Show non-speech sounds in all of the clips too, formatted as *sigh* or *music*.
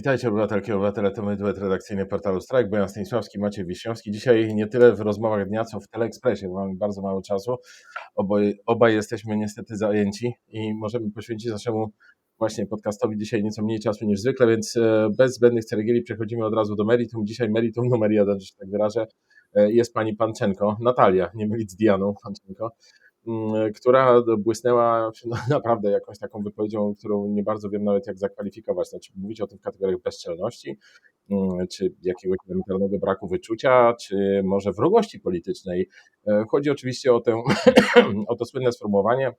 Witajcie obywatelki, obywatele, to my duet redakcyjny portalu Strajk, Bojan Stanisławski, Maciej Wiśniowski. Dzisiaj nie tyle w rozmowach dnia, co w Teleekspresie, mamy bardzo mało czasu. Obaj, obaj jesteśmy niestety zajęci i możemy poświęcić naszemu właśnie podcastowi dzisiaj nieco mniej czasu niż zwykle, więc e, bez zbędnych ceregieli przechodzimy od razu do meritum. Dzisiaj meritum numer jeden, że się tak wyrażę, e, jest pani Panczenko, Natalia, nie mylić z Dianą Panczenko, która błysnęła *laughs* naprawdę jakąś taką wypowiedzią, którą nie bardzo wiem nawet jak zakwalifikować. Znaczy mówić o tym w kategoriach bezczelności, mm, czy jakiegoś elementarnego braku wyczucia, czy może wrogości politycznej. E, Chodzi oczywiście o, tę, *coughs* o to słynne sformułowanie,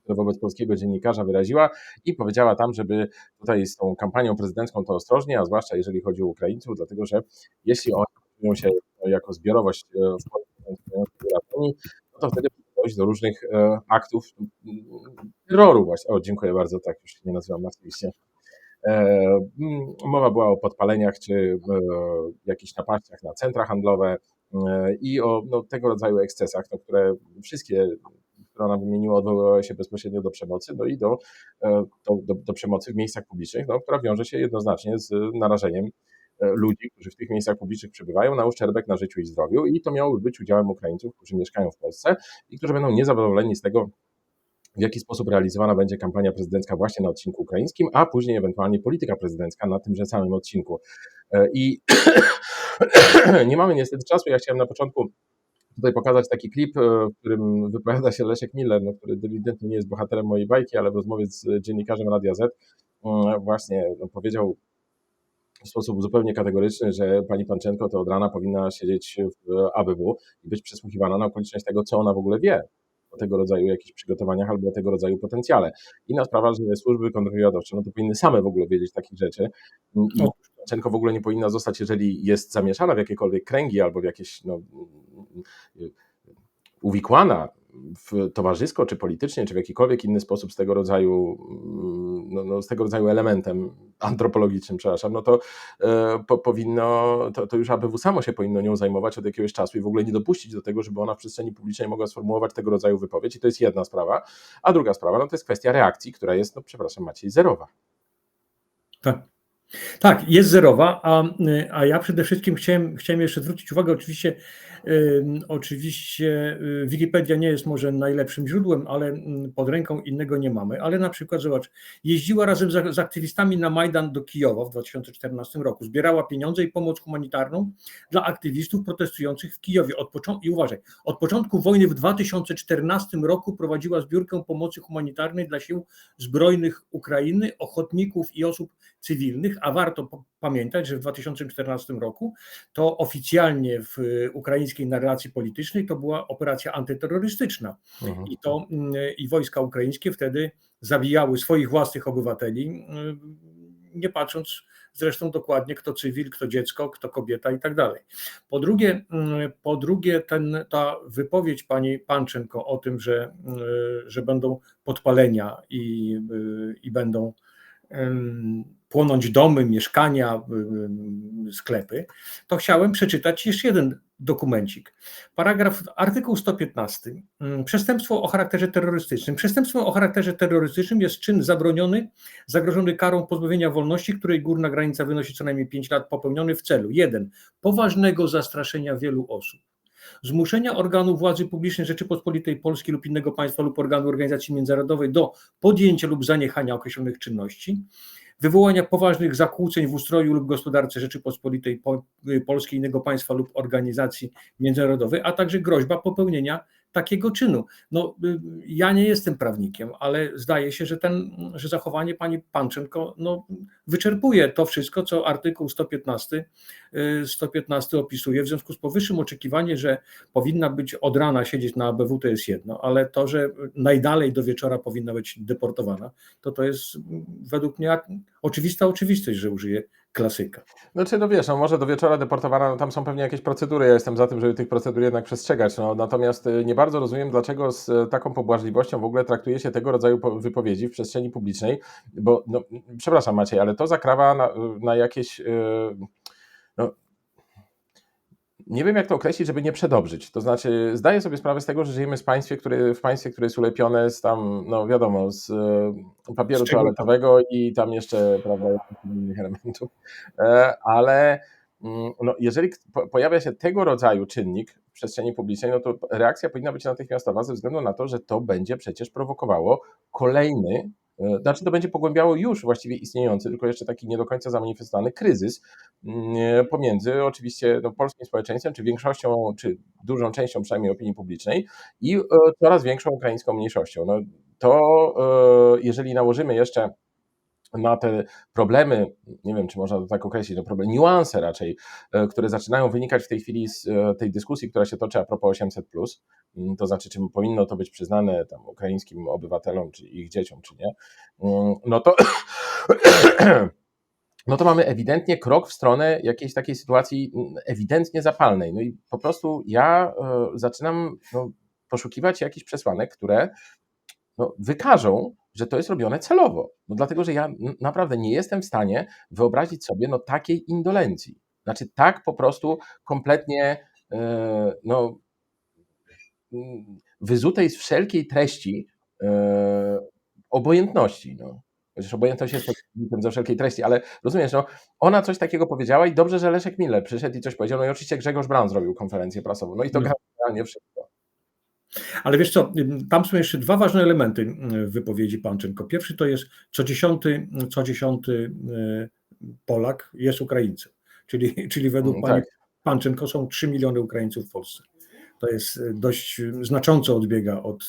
które wobec polskiego dziennikarza wyraziła i powiedziała tam, żeby tutaj z tą kampanią prezydencką to ostrożnie, a zwłaszcza jeżeli chodzi o Ukraińców, dlatego że jeśli oni czują się jako zbiorowość e, w Polsce, no to wtedy dojść do różnych e, aktów terroru właśnie. O, dziękuję bardzo, tak już nie nazywam oczywiście. E, Mowa była o podpaleniach czy e, jakichś napaściach na centra handlowe i o no, tego rodzaju ekscesach, no, które wszystkie, które ona wymieniła, odwoływały się bezpośrednio do przemocy, no i do, do, do, do przemocy w miejscach publicznych, no, która wiąże się jednoznacznie z narażeniem ludzi, którzy w tych miejscach publicznych przebywają, na uszczerbek na życiu i zdrowiu i to miałoby być udziałem Ukraińców, którzy mieszkają w Polsce i którzy będą niezadowoleni z tego, w jaki sposób realizowana będzie kampania prezydencka właśnie na odcinku ukraińskim, a później ewentualnie polityka prezydencka na tymże samym odcinku. E, I *clears throat* nie mamy niestety czasu. Ja chciałem na początku tutaj pokazać taki klip, e, w którym wypowiada się Leszek Miller, no, który ewidentnie nie jest bohaterem mojej bajki, ale w rozmowie z dziennikarzem Radia Z mm, właśnie no, powiedział w sposób zupełnie kategoryczny, że pani Panczenko to od rana powinna siedzieć w ABW i być przesłuchiwana na okoliczność tego, co ona w ogóle wie o tego rodzaju jakichś przygotowaniach albo o tego rodzaju potencjale. Inna sprawa, że służby kontrwywiadowcze no to powinny same w ogóle wiedzieć takich rzeczy i Panczenko w ogóle nie powinna zostać, jeżeli jest zamieszana w jakiekolwiek kręgi albo w jakieś no, uwikłana w towarzysko, czy politycznie, czy w jakikolwiek inny sposób z tego rodzaju, no, no, z tego rodzaju elementem antropologicznym, przepraszam, no to e, po, powinno, to, to już ABW samo się powinno nią zajmować od jakiegoś czasu i w ogóle nie dopuścić do tego, żeby ona w przestrzeni publicznej mogła sformułować tego rodzaju wypowiedź i to jest jedna sprawa, a druga sprawa, no to jest kwestia reakcji, która jest, no przepraszam Maciej, zerowa. Tak. Tak, jest zerowa, a, a ja przede wszystkim chciałem, chciałem jeszcze zwrócić uwagę, oczywiście, y, oczywiście Wikipedia nie jest może najlepszym źródłem, ale mm, pod ręką innego nie mamy, ale na przykład zobacz, jeździła razem z, z aktywistami na Majdan do Kijowa w 2014 roku, zbierała pieniądze i pomoc humanitarną dla aktywistów protestujących w Kijowie. Od I uważaj, od początku wojny w 2014 roku prowadziła zbiórkę pomocy humanitarnej dla sił zbrojnych Ukrainy, ochotników i osób cywilnych, a warto pamiętać, że w 2014 roku to oficjalnie w ukraińskiej narracji politycznej to była operacja antyterrorystyczna mhm. i to mm, i wojska ukraińskie wtedy zabijały swoich własnych obywateli, mm, nie patrząc zresztą dokładnie kto cywil, kto dziecko, kto kobieta i tak dalej. Po drugie, mm, po drugie ten, ta wypowiedź pani Panczenko o tym, że, że będą podpalenia i, i będą płonąć domy, mieszkania, sklepy, to chciałem przeczytać jeszcze jeden dokumencik. Paragraf, artykuł 115. Przestępstwo o charakterze terrorystycznym. Przestępstwem o charakterze terrorystycznym jest czyn zabroniony, zagrożony karą pozbawienia wolności, której górna granica wynosi co najmniej 5 lat, popełniony w celu 1. Poważnego zastraszenia wielu osób zmuszenia organu władzy publicznej Rzeczypospolitej Polskiej lub innego państwa lub organu organizacji międzynarodowej do podjęcia lub zaniechania określonych czynności, wywołania poważnych zakłóceń w ustroju lub gospodarce Rzeczypospolitej Polskiej, innego państwa lub organizacji międzynarodowej, a także groźba popełnienia takiego czynu. No, y, ja nie jestem prawnikiem, ale zdaje się, że, ten, że zachowanie pani Panczenko no, wyczerpuje to wszystko, co artykuł 115, 115 y, opisuje. W związku z powyższym oczekiwanie, że powinna być od rana siedzieć na ABW, to jest jedno, ale to, że najdalej do wieczora powinna być deportowana, to to jest według mnie oczywista oczywistość, że użyje klasyka. Znaczy, no wiesz, no może do wieczora deportowana, no tam są pewnie jakieś procedury, ja jestem za tym, żeby tych procedur jednak przestrzegać, no natomiast y, nie bardzo rozumiem, dlaczego z y, taką pobłażliwością w ogóle traktuje się tego rodzaju wypowiedzi w przestrzeni publicznej, bo, no, przepraszam Maciej, ale to zakrawa na, na jakieś, yy, no, nie wiem jak to określić, żeby nie przedobrzyć. To znaczy, zdaję sobie sprawę z tego, że żyjemy w państwie, które, w państwie, które jest ulepione z tam, no wiadomo, z e, papieru Z toaletowego i tam jeszcze, prawda, innych elementów, E, ale mm, no, jeżeli pojawia się tego rodzaju czynnik w przestrzeni publicznej, no to reakcja powinna być natychmiastowa ze względu na to, że to będzie przecież prowokowało kolejny, znaczy to będzie pogłębiało już właściwie istniejący, tylko jeszcze taki nie do końca zamanifestowany kryzys mm, pomiędzy oczywiście no, polskim społeczeństwem, czy większością, czy dużą częścią przynajmniej opinii publicznej i e, coraz większą ukraińską mniejszością. No, to e, jeżeli nałożymy jeszcze na te problemy, nie wiem czy można to tak określić, no problemy, niuanse raczej, e, które zaczynają wynikać w tej chwili z e, tej dyskusji, która się toczy a propos 800, mm, to znaczy, czy powinno to być przyznane tam ukraińskim obywatelom, czy ich dzieciom, czy nie, mm, no to. *coughs* No to mamy ewidentnie krok w stronę jakiejś takiej sytuacji mm, ewidentnie zapalnej. No i po prostu ja e, zaczynam no, poszukiwać jakichś przesłanek, które no, wykażą, że to jest robione celowo. No dlatego, że ja naprawdę nie jestem w stanie wyobrazić sobie no, takiej indolencji. Znaczy tak po prostu kompletnie e, no, mm, wyzutej z wszelkiej treści e, obojętności. No. Chociaż obojętność jest podstawą ze wszelkiej treści, ale rozumiesz, no, ona coś takiego powiedziała i dobrze, że Leszek Miller przyszedł i coś powiedział. No i oczywiście Grzegorz Braun zrobił konferencję prasową. No i to No. generalnie wszystko. Ale wiesz co, tam są jeszcze dwa ważne elementy w wypowiedzi Panczenko. Pierwszy to jest co dziesiąty, co dziesiąty y, Polak jest Ukraińcem, czyli, czyli według Mm, pani tak. Panczenko są 3 miliony Ukraińców w Polsce. To jest y, dość znacząco odbiega od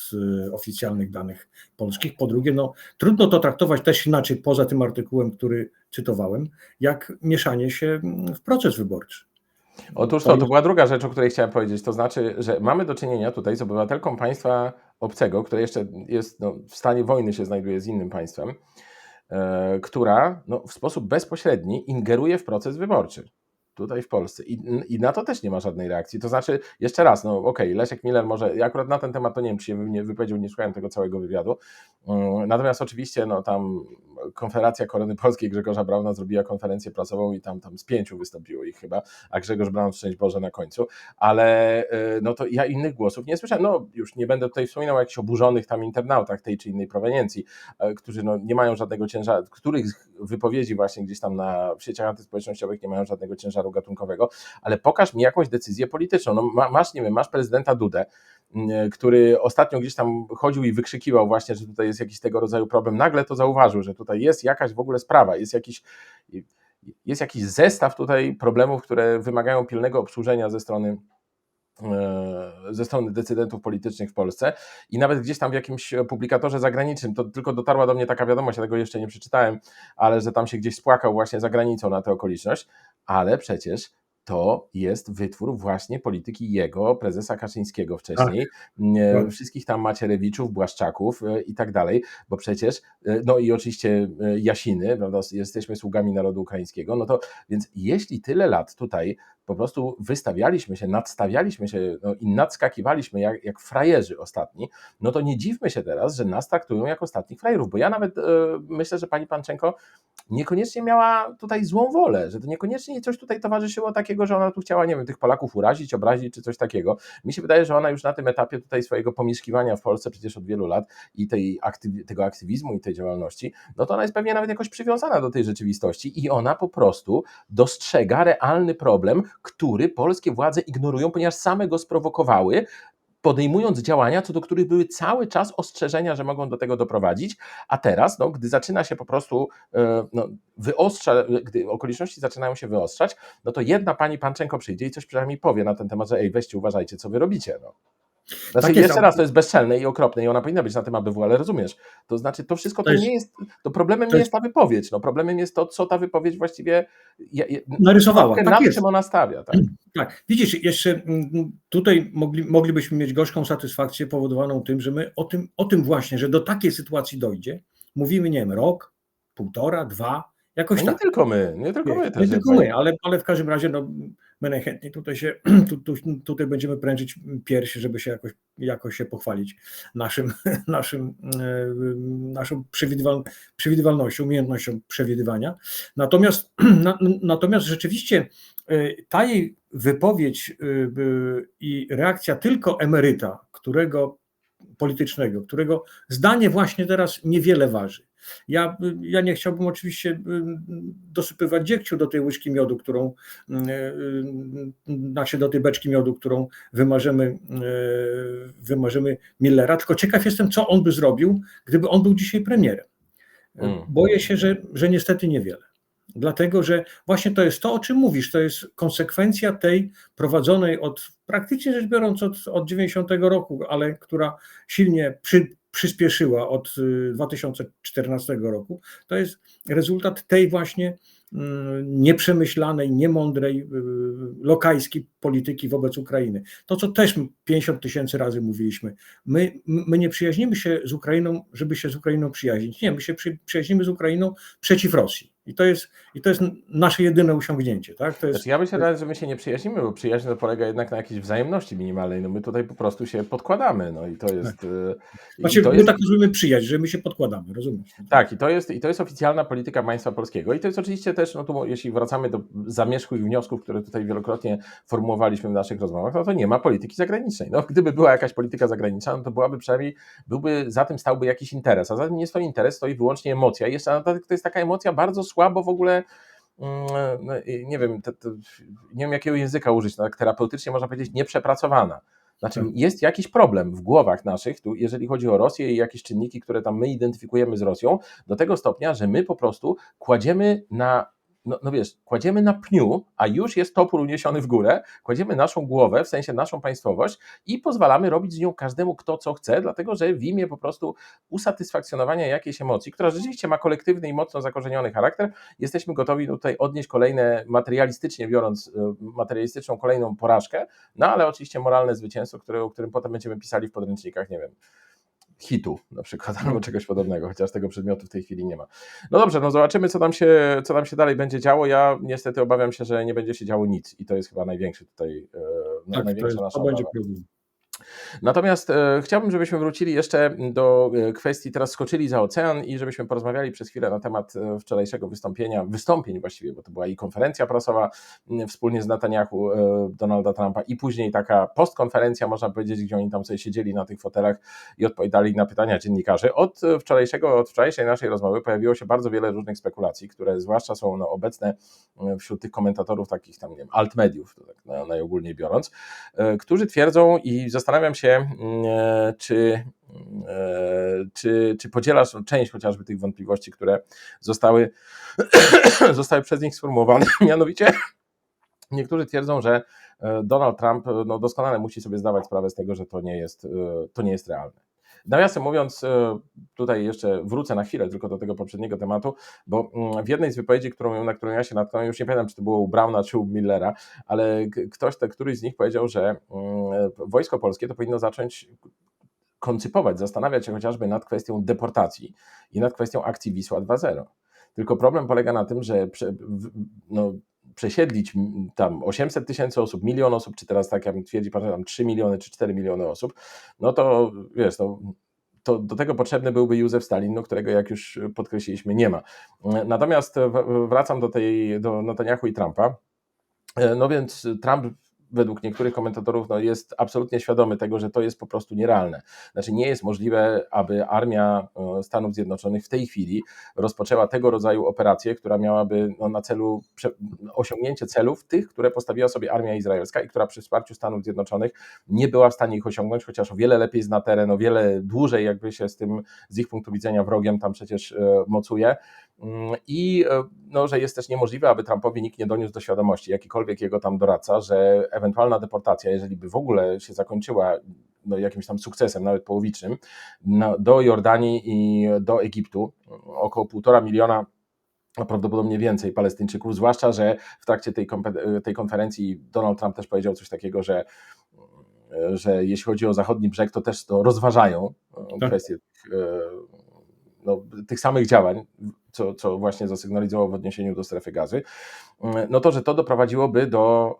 y, oficjalnych danych polskich. Po drugie, no, trudno to traktować też inaczej, poza tym artykułem, który cytowałem, jak mieszanie się mm, w proces wyborczy. Otóż To to, była druga rzecz, o której chciałem powiedzieć. To znaczy, że mamy do czynienia tutaj z obywatelką państwa obcego, które jeszcze jest no, w stanie wojny się znajduje z innym państwem, e, która no, w sposób bezpośredni ingeruje w proces wyborczy. Tutaj w Polsce. I, I na to też nie ma żadnej reakcji. To znaczy, jeszcze raz, no okej, Leszek Miller może, ja akurat na ten temat to nie wiem, czy się nie wypowiedział, nie słuchałem tego całego wywiadu. Mm, Natomiast oczywiście, no tam Konfederacja Korony Polskiej Grzegorza Brauna zrobiła konferencję prasową i tam, tam z pięciu wystąpiło ich chyba, a Grzegorz Braun szczęść Boże na końcu, ale y, no to ja innych głosów nie słyszałem. No już nie będę tutaj wspominał o jakichś oburzonych tam internautach tej czy innej proweniencji, e, którzy no nie mają żadnego ciężaru, których wypowiedzi właśnie gdzieś tam na w sieciach antyspołecznościowych nie mają żadnego ciężaru gatunkowego, ale pokaż mi jakąś decyzję polityczną. No, ma, masz, nie wiem, masz prezydenta Dudę, który ostatnio gdzieś tam chodził i wykrzykiwał właśnie, że tutaj jest jakiś tego rodzaju problem. Nagle to zauważył, że tutaj jest jakaś w ogóle sprawa, jest jakiś, jest jakiś zestaw tutaj problemów, które wymagają pilnego obsłużenia ze strony e, ze strony decydentów politycznych w Polsce i nawet gdzieś tam w jakimś publikatorze zagranicznym, to tylko dotarła do mnie taka wiadomość, ja tego jeszcze nie przeczytałem, ale że tam się gdzieś spłakał właśnie za granicą na tę okoliczność, ale przecież to jest wytwór właśnie polityki jego, prezesa Kaczyńskiego wcześniej, nie, Tak. wszystkich tam Macierewiczów, Błaszczaków e, i tak dalej, bo przecież, e, no i oczywiście e, Jasiny, prawda, jesteśmy sługami narodu ukraińskiego, no to więc jeśli tyle lat tutaj po prostu wystawialiśmy się, nadstawialiśmy się no, i nadskakiwaliśmy jak, jak frajerzy ostatni, no to nie dziwmy się teraz, że nas traktują jak ostatnich frajerów, bo ja nawet e, myślę, że pani Panczenko niekoniecznie miała tutaj złą wolę, że to niekoniecznie coś tutaj towarzyszyło takiego, że ona tu chciała, nie wiem, tych Polaków urazić, obrazić czy coś takiego. Mi się wydaje, że ona już na tym etapie tutaj swojego pomieszkiwania w Polsce przecież od wielu lat i tej aktyw- tego aktywizmu i tej działalności, no to ona jest pewnie nawet jakoś przywiązana do tej rzeczywistości i ona po prostu dostrzega realny problem, który polskie władze ignorują, ponieważ same go sprowokowały, podejmując działania, co do których były cały czas ostrzeżenia, że mogą do tego doprowadzić, a teraz, no, gdy zaczyna się po prostu e, no, gdy okoliczności zaczynają się wyostrzać, no to jedna pani Panczenko przyjdzie i coś przynajmniej powie na ten temat, że ej, weźcie, uważajcie, co wy robicie. No. Znaczy, Tak jest, jeszcze raz, to jest bezczelne i okropne i ona powinna być na tym ABW, ale rozumiesz, to znaczy to wszystko to, To jest- nie jest, to problemem to nie jest- jest ta wypowiedź, no problemem jest to, co ta wypowiedź właściwie je, je, Narysowała, tak na jest. czym ona stawia, tak? Tak, widzisz, jeszcze mm, tutaj mogli, moglibyśmy mieć gorzką satysfakcję powodowaną tym, że my o tym, o tym właśnie, że do takiej sytuacji dojdzie, mówimy, nie wiem, rok, półtora, dwa, jakoś No nie tak. tylko my, nie tylko my Nie, też. nie tylko my, ale, ale w każdym razie no, my najchętniej tutaj się, *clears throat* tu, tu, tutaj będziemy prężyć piersi, żeby się jakoś jakoś się pochwalić naszym, *laughs* naszym, naszą przewidywal, przewidywalnością, umiejętnością przewidywania. Natomiast, *clears throat* na, natomiast rzeczywiście ta jej wypowiedź i reakcja tylko emeryta, którego politycznego, którego zdanie właśnie teraz niewiele waży. Ja, ja nie chciałbym oczywiście y, dosypywać dziegciu do tej łyżki miodu, którą, znaczy do tej beczki miodu, którą wymarzymy, wymarzymy Millera, tylko ciekaw jestem, co on by zrobił, gdyby on był dzisiaj premierem. Mm. Boję się, że, że niestety niewiele. Dlatego, że właśnie to jest to, o czym mówisz, to jest konsekwencja tej prowadzonej od praktycznie rzecz biorąc od, od 90 roku, ale która silnie przy, przyspieszyła od 2014 y, roku, to jest rezultat tej właśnie mm, nieprzemyślanej, niemądrej, y, lokajskiej polityki wobec Ukrainy. To, co też 50 tysięcy razy mówiliśmy, my, my nie przyjaźnimy się z Ukrainą, żeby się z Ukrainą przyjaźnić. Nie, my się przyjaźnimy z Ukrainą przeciw Rosji. I to jest, i to jest nasze jedyne osiągnięcie. Tak? To jest, znaczy, ja myślę nawet, że my się nie przyjaźnimy, bo przyjaźń to polega jednak na jakiejś wzajemności minimalnej. No my tutaj po prostu się podkładamy. No i to jest. Tak. Y, znaczy, to my jest... tak nazwijmy przyjaźń, że my się podkładamy, rozumiesz? Tak, i to, jest, i to jest oficjalna polityka państwa polskiego. I to jest oczywiście też, no tu, jeśli wracamy do zamierzchłych wniosków, które tutaj wielokrotnie formułowaliśmy w naszych rozmowach, no to nie ma polityki zagranicznej. No, gdyby była jakaś polityka zagraniczna, no to byłaby przynajmniej, byłby, za tym stałby jakiś interes, a za tym nie stoi interes, stoi wyłącznie emocja. I jeszcze to jest taka emocja bardzo słabo w ogóle mm, no, nie wiem, nie wiem jakiego języka użyć, no, tak terapeutycznie można powiedzieć nieprzepracowana. Znaczy tak. jest jakiś problem w głowach naszych, tu, jeżeli chodzi o Rosję i jakieś czynniki, które tam my identyfikujemy z Rosją, do tego stopnia, że my po prostu kładziemy na no, no wiesz, kładziemy na pniu, a już jest topór uniesiony w górę, kładziemy naszą głowę, w sensie naszą państwowość i pozwalamy robić z nią każdemu kto co chce, dlatego że w imię po prostu usatysfakcjonowania jakiejś emocji, która rzeczywiście ma kolektywny i mocno zakorzeniony charakter, jesteśmy gotowi tutaj odnieść kolejne, materialistycznie biorąc, e, materialistyczną kolejną porażkę, no ale oczywiście moralne zwycięstwo, które, o którym potem będziemy pisali w podręcznikach, nie wiem, hitu na przykład, *laughs* albo czegoś podobnego, chociaż tego przedmiotu w tej chwili nie ma. No dobrze, no zobaczymy, co tam się, co tam się dalej będzie działo. Ja niestety obawiam się, że nie będzie się działo nic i to jest chyba największy tutaj, e, tak, największa to jest, nasza to będzie problem. Natomiast e, chciałbym, żebyśmy wrócili jeszcze do e, kwestii, teraz skoczyli za ocean i żebyśmy porozmawiali przez chwilę na temat e, wczorajszego wystąpienia, wystąpień właściwie, bo to była i konferencja prasowa wspólnie z Netanyahu, Donalda Trumpa i później taka postkonferencja, można powiedzieć, gdzie oni tam sobie siedzieli na tych fotelach i odpowiadali na pytania dziennikarzy. Od wczorajszego, od wczorajszej naszej rozmowy pojawiło się bardzo wiele różnych spekulacji, które zwłaszcza są no, obecne wśród tych komentatorów takich tam, nie wiem, altmediów, tak najogólniej biorąc, którzy twierdzą i zastanawiają zastanawiam się, mm, e, czy, e, czy, czy podzielasz część chociażby tych wątpliwości, które zostały, *coughs* zostały przez nich sformułowane. *laughs* Mianowicie niektórzy twierdzą, że e, Donald Trump no, doskonale musi sobie zdawać sprawę z tego, że to nie jest, to nie jest realne. Nawiasem mówiąc, e, tutaj jeszcze wrócę na chwilę tylko do tego poprzedniego tematu, bo mm, w jednej z wypowiedzi, którą, na którą ja się natknąłem, już nie pamiętam, czy to było u Brauna, czy u Millera, ale ktoś, któryś z nich powiedział, że mm, wojsko polskie to powinno zacząć koncypować, zastanawiać się chociażby nad kwestią deportacji i nad kwestią akcji Wisła 2.0. Tylko problem polega na tym, że no, przesiedlić tam 800 tysięcy osób, milion osób, czy teraz tak jak twierdzi pan, tam 3 miliony czy 4 miliony osób, no to wiesz, no, to do tego potrzebny byłby Józef Stalin, no, którego jak już podkreśliliśmy nie ma. Natomiast wracam do tej, do Netanyahu i Trumpa. No więc Trump według niektórych komentatorów no, jest absolutnie świadomy tego, że to jest po prostu nierealne. Znaczy nie jest możliwe, aby armia e, Stanów Zjednoczonych w tej chwili rozpoczęła tego rodzaju operację, która miałaby no, na celu osiągnięcie celów tych, które postawiła sobie armia izraelska i która przy wsparciu Stanów Zjednoczonych nie była w stanie ich osiągnąć, chociaż o wiele lepiej zna teren, o wiele dłużej jakby się z tym, z ich punktu widzenia wrogiem tam przecież e, mocuje. Mm, I e, no, że jest też niemożliwe, aby Trumpowi nikt nie doniósł do świadomości, jakikolwiek jego tam doradca, że ewentualna deportacja, jeżeli by w ogóle się zakończyła no, jakimś tam sukcesem, nawet połowicznym, no, do Jordanii i do Egiptu, około półtora miliona a prawdopodobnie więcej Palestyńczyków, zwłaszcza, że w trakcie tej, tej konferencji Donald Trump też powiedział coś takiego, że, że jeśli chodzi o zachodni brzeg, to też to rozważają tak. kwestie no, tych samych działań, co, co właśnie zasygnalizował w odniesieniu do strefy gazy, no to, że to doprowadziłoby do,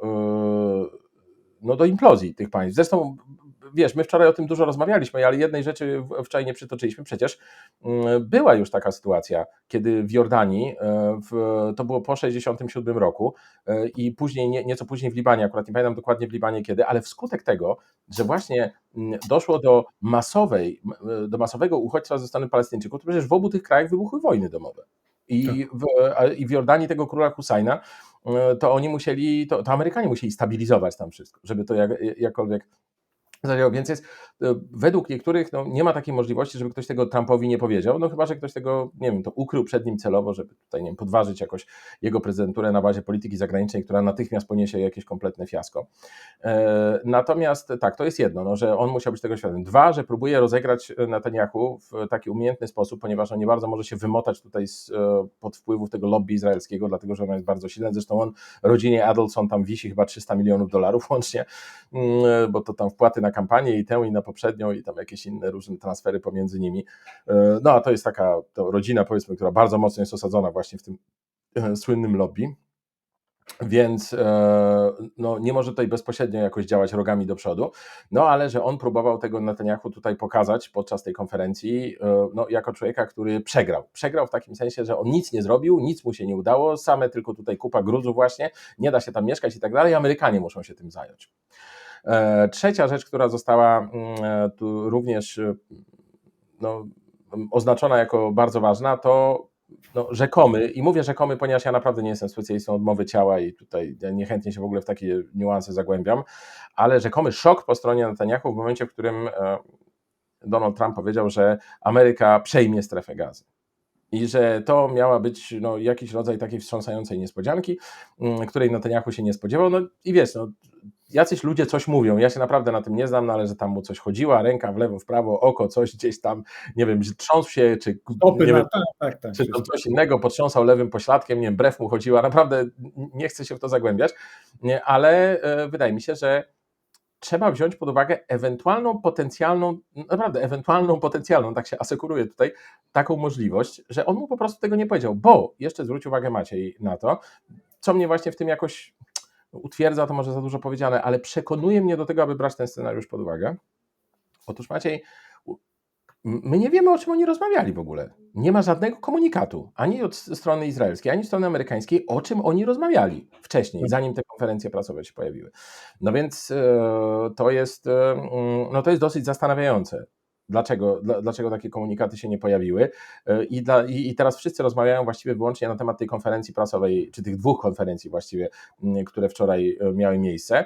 yy, no, do implozji tych państw. Zresztą wiesz, my wczoraj o tym dużo rozmawialiśmy, ale jednej rzeczy w- wczoraj nie przytoczyliśmy. Przecież mm, była już taka sytuacja, kiedy w Jordanii, e, w, to było po 67 roku e, i później, nie, nieco później w Libanie, akurat nie pamiętam dokładnie w Libanie kiedy, ale wskutek tego, że właśnie mm, doszło do masowej, e, do masowego uchodźstwa ze strony Palestyńczyków, to przecież w obu tych krajach wybuchły wojny domowe. I w, a- I w Jordanii tego króla Husajna, to oni musieli, to, to Amerykanie musieli stabilizować tam wszystko, żeby to jak, jakkolwiek zadziałało. Więc jest, e, według niektórych no, nie ma takiej możliwości, żeby ktoś tego Trumpowi nie powiedział, no chyba, że ktoś tego, nie wiem, to ukrył przed nim celowo, żeby tutaj, nie wiem, podważyć jakoś jego prezydenturę na bazie polityki zagranicznej, która natychmiast poniesie jakieś kompletne fiasko. E, Natomiast tak, to jest jedno, no, że on musiał być tego świadom. Dwa, że próbuje rozegrać Netanyahu w taki umiejętny sposób, ponieważ on nie bardzo może się wymotać tutaj z, e, pod wpływów tego lobby izraelskiego, dlatego że ono jest bardzo silne. Zresztą on rodzinie Adelson tam wisi chyba 300 milionów dolarów łącznie, mm, bo to tam wpłaty na kampanię i tę i na poprzednią i tam jakieś inne różne transfery pomiędzy nimi. E, No a to jest taka to rodzina powiedzmy, która bardzo mocno jest osadzona właśnie w tym e, słynnym lobby. Więc e, no, nie może tutaj bezpośrednio jakoś działać rogami do przodu, no ale że on próbował tego Netanyahu tutaj pokazać podczas tej konferencji, no, jako człowieka, który przegrał. Przegrał w takim sensie, że on nic nie zrobił, nic mu się nie udało, same tylko tutaj kupa gruzów właśnie, nie da się tam mieszkać i tak dalej, Amerykanie muszą się tym zająć. E, Trzecia rzecz, która została mm, e, tu również e, no, oznaczona jako bardzo ważna, to no, rzekomy, i mówię rzekomy, ponieważ ja naprawdę nie jestem specjalistą od mowy ciała i tutaj niechętnie się w ogóle w takie niuanse zagłębiam, ale rzekomy szok po stronie Netanyahu w momencie, w którym Donald Trump powiedział, że Ameryka przejmie strefę gazy. I że to miała być no, jakiś rodzaj takiej wstrząsającej niespodzianki, mm, której Netanyahu się nie spodziewał. No i wiesz, no, jacyś ludzie coś mówią, ja się naprawdę na tym nie znam, no, ale że tam mu coś chodziła, ręka w lewo, w prawo, oko, coś gdzieś tam, nie wiem, trząsł się, czy Stopy nie wiem, tak, tak, tak. czy to coś innego, potrząsał lewym pośladkiem, nie wiem, brew mu chodziła, naprawdę nie chcę się w to zagłębiać, nie, ale e, wydaje mi się, że trzeba wziąć pod uwagę ewentualną potencjalną, naprawdę ewentualną potencjalną, tak się asekuruję tutaj, taką możliwość, że on mu po prostu tego nie powiedział, bo jeszcze zwróć uwagę Maciej na to, co mnie właśnie w tym jakoś utwierdza, to może za dużo powiedziane, ale przekonuje mnie do tego, aby brać ten scenariusz pod uwagę. Otóż Maciej, my nie wiemy, o czym oni rozmawiali w ogóle. Nie ma żadnego komunikatu, ani od strony izraelskiej, ani strony amerykańskiej, o czym oni rozmawiali wcześniej, zanim te konferencje prasowe się pojawiły. No więc e, to jest, e, no to jest dosyć zastanawiające. Dlaczego, dla- dlaczego takie komunikaty się nie pojawiły? E, I, dla, i, teraz wszyscy rozmawiają właściwie wyłącznie na temat tej konferencji prasowej, czy tych dwóch konferencji właściwie, które wczoraj e, miały miejsce.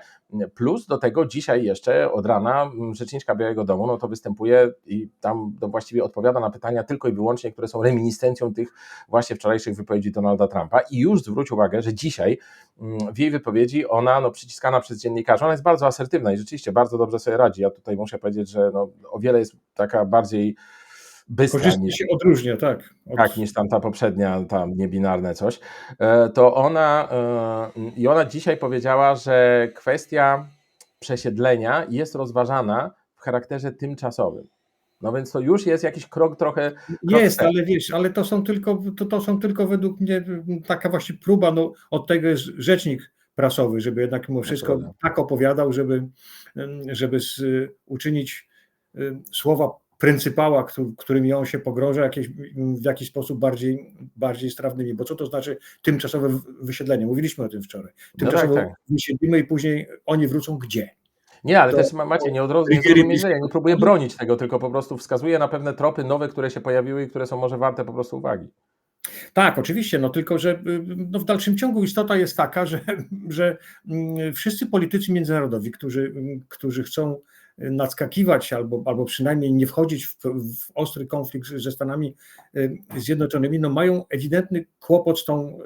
Plus do tego dzisiaj jeszcze od rana rzeczniczka Białego Domu no to występuje i tam właściwie odpowiada na pytania tylko i wyłącznie, które są reminiscencją tych właśnie wczorajszych wypowiedzi Donalda Trumpa. I już zwróć uwagę, że dzisiaj w jej wypowiedzi ona, no przyciskana przez dziennikarzy, ona jest bardzo asertywna i rzeczywiście bardzo dobrze sobie radzi. Ja tutaj muszę powiedzieć, że no, o wiele jest taka bardziej bystra Korzystnie niż, się odróżnia, tak. Od, tak, niż tam ta poprzednia, tam niebinarne coś, e, to ona e, i ona dzisiaj powiedziała, że kwestia przesiedlenia jest rozważana w charakterze tymczasowym. No więc to już jest jakiś krok trochę. krok Jest, wstecz. ale wiesz, ale to są tylko, to, to są tylko według mnie taka właśnie próba, no od tego jest rzecznik prasowy, żeby jednak mimo wszystko tak opowiadał, żeby, żeby z, uczynić y, słowa pryncypała, któ- którymi on się pogrąża, jakieś, w jakiś sposób bardziej, bardziej strawnymi. Bo co to znaczy tymczasowe wysiedlenie? Mówiliśmy o tym wczoraj. No Tymczasowo tak, tak. wysiedlimy i później oni wrócą gdzie? Nie, ale To- też ma- Macie, nie odro- nie ja nie próbuję bronić tego, tylko po prostu wskazuję na pewne tropy nowe, które się pojawiły i które są może warte po prostu uwagi. Tak, oczywiście, no tylko, że y, no w dalszym ciągu istota jest taka, że, że mm, wszyscy politycy międzynarodowi, którzy, mm, którzy chcą nadskakiwać albo, albo przynajmniej nie wchodzić w, w ostry konflikt ze Stanami y, Zjednoczonymi, no mają ewidentny kłopot z tą,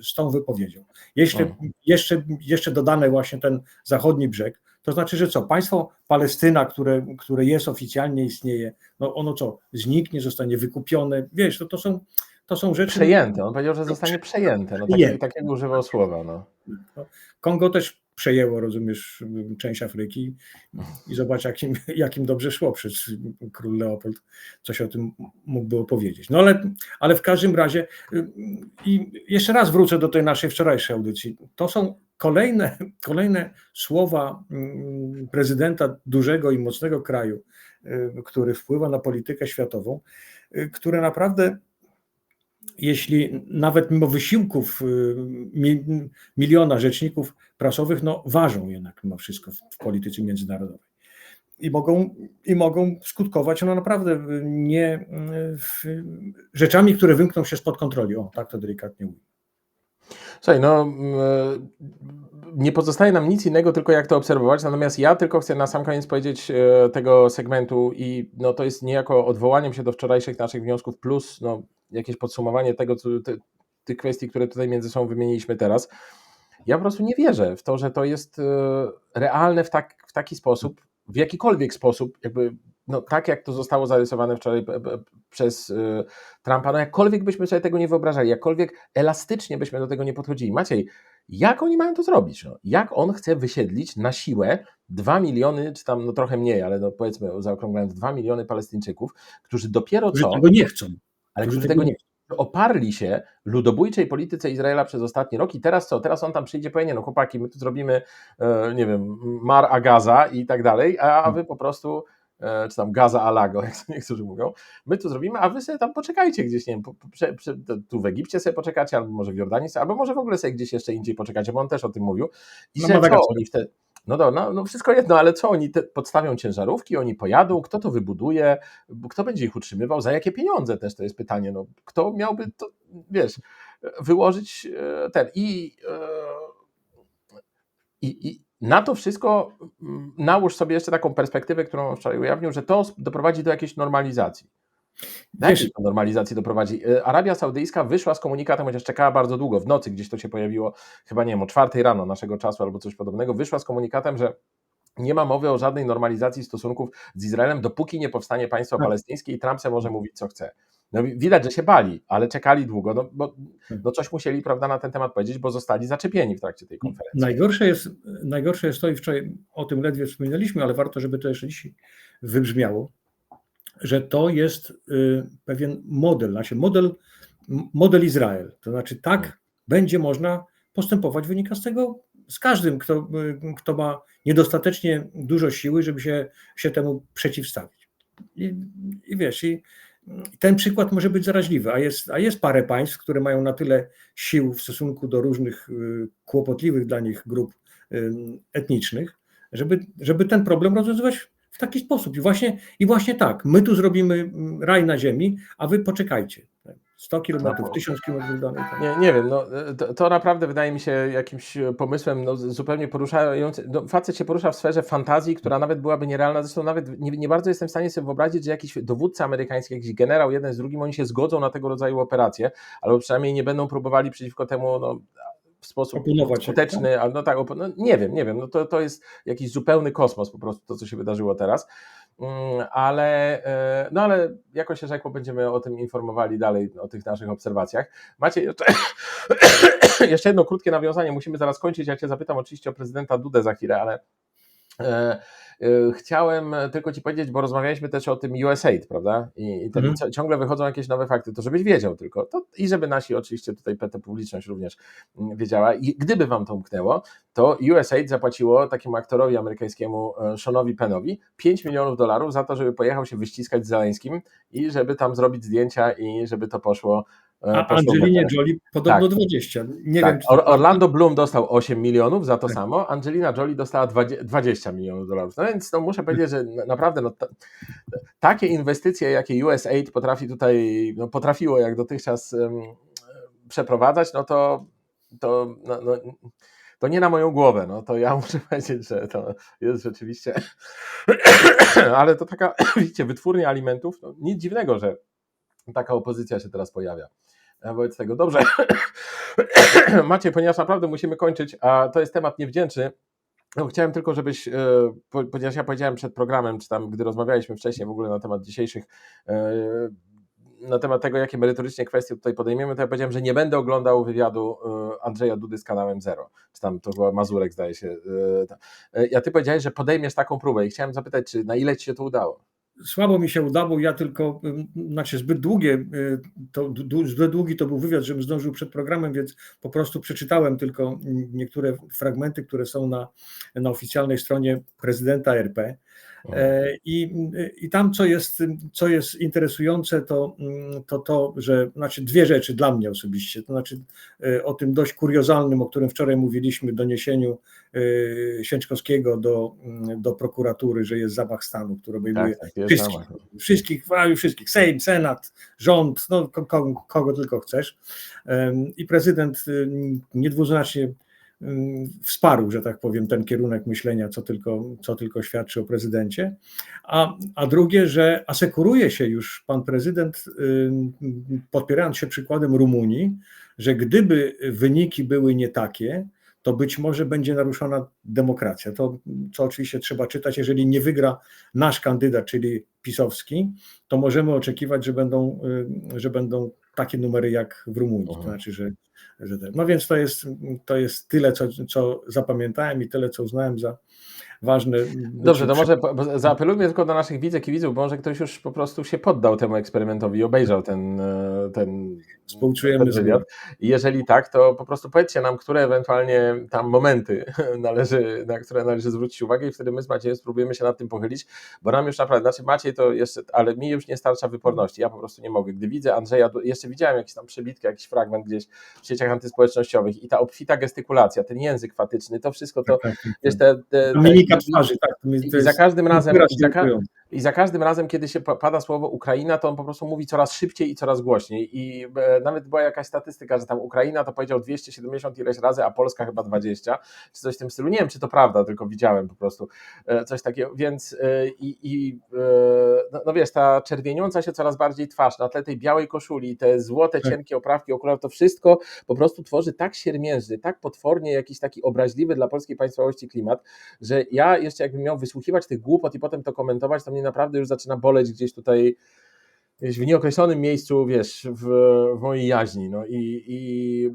y, z tą wypowiedzią. Jeśli Mhm. jeszcze, jeszcze dodane właśnie ten zachodni brzeg, to znaczy, że co, państwo Palestyna, które, które jest oficjalnie, istnieje, no ono co, zniknie, zostanie wykupione, wiesz, to, to są to są rzeczy. Przejęte, on powiedział, że zostanie przejęte. No, takie, takiego używał słowa. No. Kongo też przejęło, rozumiesz, część Afryki i zobacz, jakim, jakim dobrze szło przez król Leopold. Coś o tym mógłby opowiedzieć. No ale, ale w każdym razie, y, i jeszcze raz wrócę do tej naszej wczorajszej audycji. To są kolejne, kolejne słowa mm, prezydenta dużego i mocnego kraju, y, który wpływa na politykę światową, y, które naprawdę, jeśli nawet mimo wysiłków y, mi, miliona rzeczników prasowych, no ważą jednak mimo wszystko w, polityce międzynarodowej. I mogą, I mogą skutkować no naprawdę nie, w, rzeczami, które wymkną się spod kontroli. O, tak to delikatnie mówię. Słuchaj, no nie pozostaje nam nic innego, tylko jak to obserwować, natomiast ja tylko chcę na sam koniec powiedzieć e, tego segmentu i no to jest niejako odwołaniem się do wczorajszych naszych wniosków plus no, jakieś podsumowanie tego, co, tych kwestii, które tutaj między sobą wymieniliśmy teraz. Ja po prostu nie wierzę w to, że to jest e, realne w, tak, w taki sposób, w jakikolwiek sposób, jakby no, tak jak to zostało zarysowane wczoraj przez y, Trumpa, no jakkolwiek byśmy sobie tego nie wyobrażali, jakkolwiek elastycznie byśmy do tego nie podchodzili. Maciej, jak oni mają to zrobić? No? Jak on chce wysiedlić na siłę 2 miliony, czy tam no trochę mniej, ale no powiedzmy zaokrąglając 2 miliony Palestyńczyków, którzy dopiero którzy co... tego nie chcą. Ale którzy tego nie oparli się ludobójczej polityce Izraela przez ostatni rok i teraz co? Teraz on tam przyjdzie i powie, no chłopaki, my tu zrobimy, e, nie wiem, Mar a Gaza i tak dalej, a wy po prostu E, czy tam Gaza Alago, *laughs* jak to niektórzy mówią, my tu zrobimy, a wy sobie tam poczekajcie gdzieś, nie wiem, tu w Egipcie sobie poczekacie, albo może w Jordanii, albo może w ogóle sobie gdzieś jeszcze indziej poczekacie, bo on też o tym mówił. I no, że co oni wtedy... No, no, no, no wszystko jedno, ale co oni te, podstawią ciężarówki, oni pojadą, kto to wybuduje, kto będzie ich utrzymywał, za jakie pieniądze też to jest pytanie, no, kto miałby to, wiesz, wyłożyć e, ten i, e, i, i na to wszystko nałóż sobie jeszcze taką perspektywę, którą wczoraj ujawnił, że to doprowadzi do jakiejś normalizacji. Do jakiej to normalizacji doprowadzi? Y, Arabia Saudyjska wyszła z komunikatem, chociaż czekała bardzo długo, w nocy gdzieś to się pojawiło, chyba nie wiem, o czwartej rano naszego czasu albo coś podobnego, wyszła z komunikatem, że nie ma mowy o żadnej normalizacji stosunków z Izraelem, dopóki nie powstanie państwo tak. palestyńskie i Trump se może mówić, co chce. No, widać, że się bali, ale czekali długo, no, bo hmm. no coś musieli prawda, na ten temat powiedzieć, bo zostali zaczepieni w trakcie tej konferencji. Najgorsze jest, najgorsze jest to, i wczoraj o tym ledwie wspominaliśmy, ale warto, żeby to jeszcze dzisiaj wybrzmiało, że to jest y, pewien model, znaczy model, model Izrael. To znaczy, tak hmm. będzie można postępować, wynika z tego z każdym, kto, y, kto ma niedostatecznie dużo siły, żeby się, się temu przeciwstawić. I, i wiesz, i ten przykład może być zaraźliwy, a jest, a jest parę państw, które mają na tyle sił w stosunku do różnych y, kłopotliwych dla nich grup etnicznych, żeby, żeby ten problem rozwiązywać w taki sposób. I właśnie, I właśnie tak, my tu zrobimy mm, raj na ziemi, a wy poczekajcie. 100 kilometrów, 1000 kilometrów dalej. Tak. Nie, nie wiem, no, to, to, naprawdę wydaje mi się jakimś pomysłem no, zupełnie poruszającym. No, facet się porusza w sferze fantazji, która nawet byłaby nierealna. Zresztą nawet nie, nie, bardzo jestem w stanie sobie wyobrazić, że jakiś dowódca amerykański, jakiś generał, jeden z drugim, oni się zgodzą na tego rodzaju operacje, albo przynajmniej nie będą próbowali przeciwko temu no, w sposób Opinować skuteczny, tak? no tak, no, nie wiem, nie wiem, no to, to jest jakiś zupełny kosmos po prostu to, co się wydarzyło teraz. Mm, ale, e, no ale jako się rzekło, będziemy o tym informowali dalej, o tych naszych obserwacjach. Macie jeszcze, *coughs* jeszcze jedno krótkie nawiązanie, musimy zaraz kończyć, ja Cię zapytam oczywiście o prezydenta Dudę za chwilę, ale Chciałem tylko Ci powiedzieć, bo rozmawialiśmy też o tym USAID, prawda? I, i mhm. ciągle wychodzą jakieś nowe fakty, to żebyś wiedział tylko. To, I żeby nasi oczywiście tutaj PT publiczność również mm, wiedziała. I gdyby Wam to umknęło, to USAID zapłaciło takiemu aktorowi amerykańskiemu e, Seanowi Pennowi 5 milionów dolarów za to, żeby pojechał się wyściskać z Zeleńskim i żeby tam zrobić zdjęcia i żeby to poszło e, a Angelinie Jolie podobno tak. 20. Nie tak. wiem, czy... Orlando Bloom dostał 8 milionów za to tak. samo, Angelina Jolie dostała 20 milionów dolarów. No więc no, muszę powiedzieć, że naprawdę no, takie inwestycje, jakie USAID potrafi tutaj, no, potrafiło jak dotychczas um, przeprowadzać, no to, to no, no, to nie na moją głowę, no to ja *laughs* muszę powiedzieć, że to jest rzeczywiście, *coughs* ale to taka, *coughs* widzicie, wytwórnia alimentów, no, nic dziwnego, że taka opozycja się teraz pojawia. Wobec tego, dobrze, *coughs* Macie, ponieważ naprawdę musimy kończyć, a to jest temat niewdzięczny, no, chciałem tylko, żebyś, e, ponieważ ja powiedziałem przed programem, czy tam, gdy rozmawialiśmy wcześniej w ogóle na temat dzisiejszych e, na temat tego, jakie merytorycznie kwestie tutaj podejmiemy, to ja powiedziałem, że nie będę oglądał wywiadu e, Andrzeja Dudy z kanałem Zero, czy tam to była Mazurek, zdaje się. Ja ty powiedziałeś, że podejmiesz taką próbę i chciałem zapytać, czy na ile ci się to udało? Słabo mi się udało, ja tylko, znaczy zbyt długie, y, to, zbyt długi to był wywiad, żebym zdążył przed programem, więc po prostu przeczytałem tylko mm, niektóre fragmenty, które są na, na oficjalnej stronie prezydenta RP. E, I, I tam, co jest, co jest interesujące, to, mm, to to, że znaczy dwie rzeczy dla mnie osobiście, to znaczy e, o tym dość kuriozalnym, o którym wczoraj mówiliśmy, doniesieniu e, Sięczkowskiego do, mm, do prokuratury, że jest zamach stanu, który obejmuje Tak, tak, wszystkich, zamach. wszystkich, wszystkich, Sejm, Senat, rząd, no, ko- ko- kogo tylko chcesz. I prezydent niedwuznacznie wsparł, że tak powiem, ten kierunek myślenia, co tylko, co tylko świadczy o prezydencie. A, a drugie, że asekuruje się już pan prezydent, podpierając się przykładem Rumunii, że gdyby wyniki były nie takie, to być może będzie naruszona demokracja. To, co oczywiście trzeba czytać, jeżeli nie wygra nasz kandydat, czyli pisowski, to możemy oczekiwać, że będą, że będą takie numery jak w Rumunii. To Mhm. znaczy, że, no więc to jest, to jest tyle, co, co zapamiętałem i tyle, co uznałem za ważne. Dobrze, to może zaapelujmy tylko do naszych widzek i widzów, bo może ktoś już po prostu się poddał temu eksperymentowi i obejrzał ten, e, ten, Współczujemy ten wywiad. I jeżeli tak, to po prostu powiedzcie nam, które ewentualnie tam momenty *laughs* należy, na które należy zwrócić uwagę i wtedy my z Maciejem spróbujemy się nad tym pochylić, bo nam już naprawdę, znaczy Maciej to jeszcze, ale mi już nie starcza wyporności, ja po prostu nie mogę. Gdy widzę Andrzeja, jeszcze widziałem jakieś tam przebitkę, jakiś fragment gdzieś w sieciach antyspołecznościowych i ta obfita gestykulacja, ten język fatyczny, to wszystko to, Tak, tak, wiesz, tak. te, te, Mimika twarzy, tak. Jest, i za każdym razem, za, ka-. I za każdym razem, kiedy się pa- pada słowo Ukraina, to on po prostu mówi coraz szybciej i coraz głośniej. I e, nawet była jakaś statystyka, że tam Ukraina to powiedział 270 ileś razy, a Polska chyba 20, czy coś w tym stylu. Nie wiem, czy to prawda, tylko widziałem po prostu e, coś takiego. Więc e, i, i no, no wiesz, ta czerwieniąca się coraz bardziej twarz na tle tej białej koszuli, te złote, Tak. cienkie oprawki okularów, to wszystko po prostu tworzy tak siermiężny, tak potwornie jakiś taki obraźliwy dla polskiej państwowości klimat, że ja jeszcze jakbym miał wysłuchiwać tych głupot i potem to komentować, to mnie naprawdę już zaczyna boleć gdzieś tutaj gdzieś w nieokreślonym miejscu, wiesz, w, w mojej jaźni. No i, i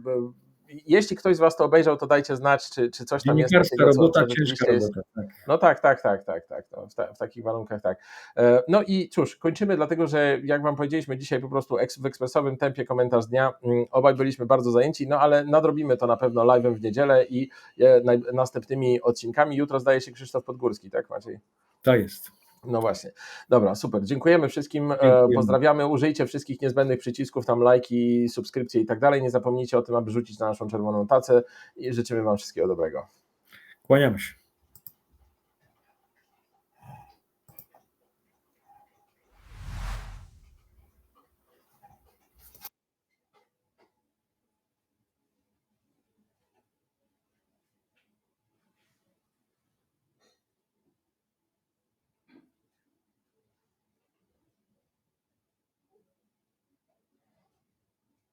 jeśli ktoś z Was to obejrzał, to dajcie znać, czy, czy coś tam jest takiego, co, robota, ciężka jest. robota. Tak. No tak, tak, tak, tak, tak. No, w, ta, w takich warunkach tak. E, No i cóż, kończymy, dlatego że jak Wam powiedzieliśmy dzisiaj po prostu w ekspresowym tempie komentarz dnia, mm, obaj byliśmy bardzo zajęci, no ale nadrobimy to na pewno live'em w niedzielę i e, następnymi odcinkami. Jutro zdaje się Krzysztof Podgórski, tak Maciej? tak jest. No właśnie. Dobra, super. Dziękujemy wszystkim. e, Dziękujemy. Pozdrawiamy. Użyjcie wszystkich niezbędnych przycisków, tam lajki, subskrypcje i tak dalej. Nie zapomnijcie o tym, aby rzucić na naszą czerwoną tacę i życzymy Wam wszystkiego dobrego. Kłaniamy się.